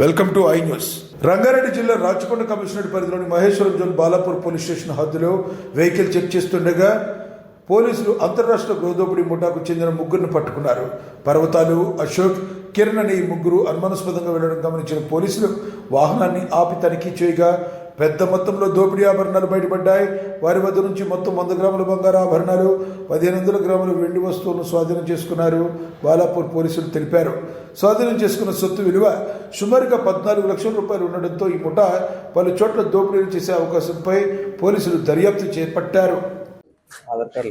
Welcome to I news. Rangareddy జిల్లా Rachakonda commissionerate పరిధిలోని Maheshwaram zone Balapur police station హద్దులో vehicle check చేస్తుండగా పోలీసులు అంతర్రాష్ట్ర గోదోపిడి ముఠాకు చెందిన ముగ్గురిని పట్టుకున్నారు. పర్వతాలు అశోక్ కిరణ్ అనే ఈ ముగ్గురు అనుమానాస్పదంగా వెళ్ళడం గమనించిన పోలీసులు వాహనాన్ని ఆపి తనిఖీ చేయగా పెద్ద మొత్తంలో దోపిడీ ఆభరణాలు బయటపడ్డాయి. వారి వద్ద నుంచి మొత్తం వంద గ్రాముల బంగారు ఆభరణాలు పదిహేను వందల గ్రాముల వెండి వస్తువులను స్వాధీనం చేసుకున్నారు బాలాపూర్ పోలీసులు తెలిపారు. స్వాధీనం చేసుకున్న సొత్తు విలువ సుమారుగా పద్నాలుగు లక్షల రూపాయలు ఉండడంతో ఈ ముఠా పలు చోట్ల దోపిడీలు చేసే అవకాశంపై పోలీసులు దర్యాప్తు చేపట్టారు. ఆధార్ కార్డు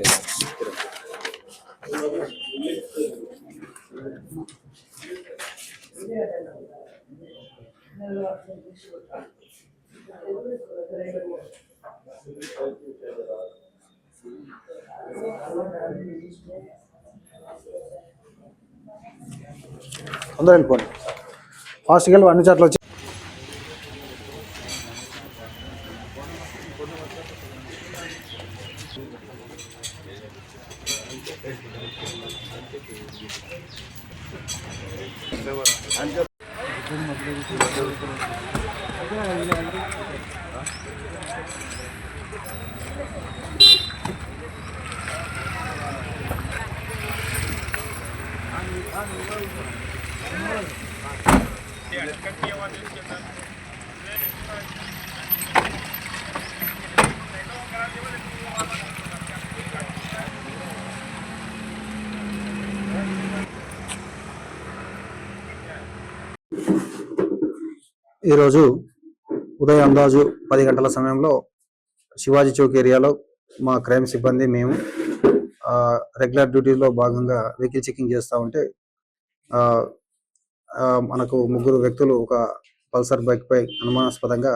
అందరూ వెళ్ళిపోండి. ఫాస్ట్గా వెళ్ళి అన్ని చోట్ల వచ్చి ఈరోజు ఉదయం అందాజు పది గంటల సమయంలో శివాజీ చౌక్ ఏరియాలో మా క్రైమ్ సిబ్బంది మేము రెగ్యులర్ డ్యూటీలో భాగంగా వెహికల్ చెకింగ్ చేస్తూ ఉంటే మనకు ముగ్గురు వ్యక్తులు ఒక పల్సర్ బైక్ పై అనుమానాస్పదంగా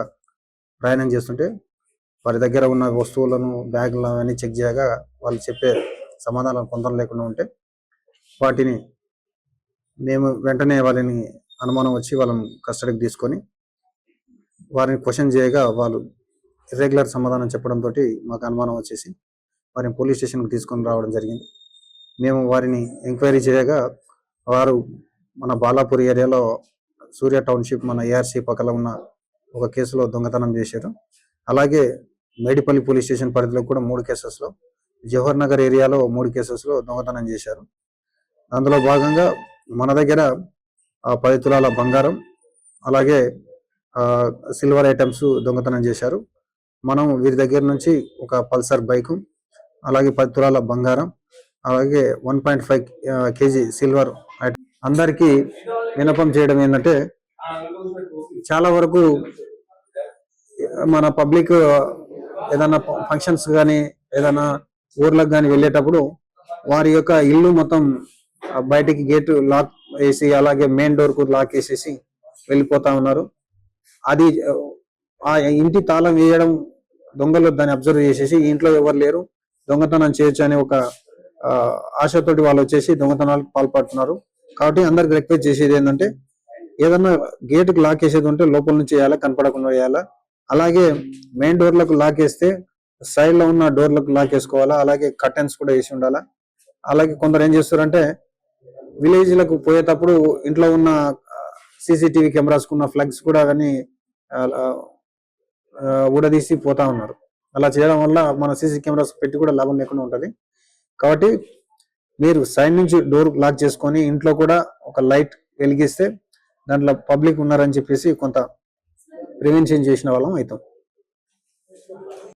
ప్రయాణం చేస్తుంటే వారి దగ్గర ఉన్న వస్తువులను బ్యాగులు అవన్నీ చెక్ చేయగా వాళ్ళు చెప్పే సమాధానం పొందడం లేకుండా ఉంటే వాటిని మేము వెంటనే వాళ్ళని అనుమానం వచ్చి వాళ్ళని కస్టడీకి తీసుకొని వారిని క్వశ్చన్ చేయగా వాళ్ళు ఇర్రెగ్యులర్ సమాధానం చెప్పడంతో మాకు అనుమానం వచ్చేసి వారిని పోలీస్ స్టేషన్కి తీసుకొని రావడం జరిగింది. మేము వారిని ఎంక్వైరీ చేయగా వారు మన బాలాపూర్ ఏరియాలో సూర్య టౌన్షిప్ మన ఏఆర్సీ పక్కన ఉన్న ఒక కేసులో దొంగతనం చేశారు. అలాగే మేడిపల్లి పోలీస్ స్టేషన్ పరిధిలో కూడా మూడు కేసెస్లో జవహర్ నగర్ ఏరియాలో మూడు కేసెస్లో దొంగతనం చేశారు. అందులో భాగంగా మన దగ్గర పది తులాల బంగారం అలాగే సిల్వర్ ఐటమ్స్ దొంగతనం చేశారు. మనం వీరి దగ్గర నుంచి ఒక పల్సర్ బైకు అలాగే పది తులాల బంగారం అలాగే one point five KG silver. అందరికీ వినపం చేయడం ఏంటంటే చాలా వరకు మన పబ్లిక్ ఏదైనా ఫంక్షన్స్ కానీ ఏదైనా ఊర్లకు కానీ వెళ్ళేటప్పుడు వారి యొక్క ఇల్లు మొత్తం బయటికి గేట్ లాక్ వేసి అలాగే మెయిన్ డోర్కు లాక్ వేసేసి వెళ్ళిపోతా ఉన్నారు. అది ఆ ఇంటి తాళం వేయడం దొంగలు దాన్ని అబ్జర్వ్ చేసేసి ఇంట్లో ఎవరు లేరు దొంగతనం చేయొచ్చు అనే ఒక ఆశతోటి వాళ్ళు వచ్చేసి దొంగతనాలకు పాల్పడుతున్నారు. కాబట్టి అందరికి రిక్వెస్ట్ చేసేది ఏంటంటే ఏదన్నా గేటుకు లాక్ వేసేది ఉంటే లోపల నుంచి వేయాలా కనపడకుండా వేయాలా? అలాగే మెయిన్ డోర్లకు లాక్ వేస్తే సైడ్లో ఉన్న డోర్లకు లాక్ వేసుకోవాలా అలాగే కర్టెన్స్ కూడా వేసి ఉండాలా? అలాగే కొందరు ఏం చేస్తారంటే విలేజ్లకు పోయేటప్పుడు ఇంట్లో ఉన్న సీసీటీవీ కెమెరాస్ ఉన్న ఫ్లగ్స్ కూడా కానీ ఊడదీసి పోతా ఉన్నారు. అలా చేయడం వల్ల మన సీసీ కెమెరాస్ పెట్టి కూడా లాభం లేకుండా ఉంటుంది. కాబట్టి మీరు సైడ్ నుంచి డోర్ లాక్ చేసుకొని ఇంట్లో కూడా ఒక లైట్ వెలిగిస్తే దాంట్లో పబ్లిక్ ఉన్నారని చెప్పేసి కొంత ప్రివెన్షన్ చేసిన వాళ్ళం అవుతాం.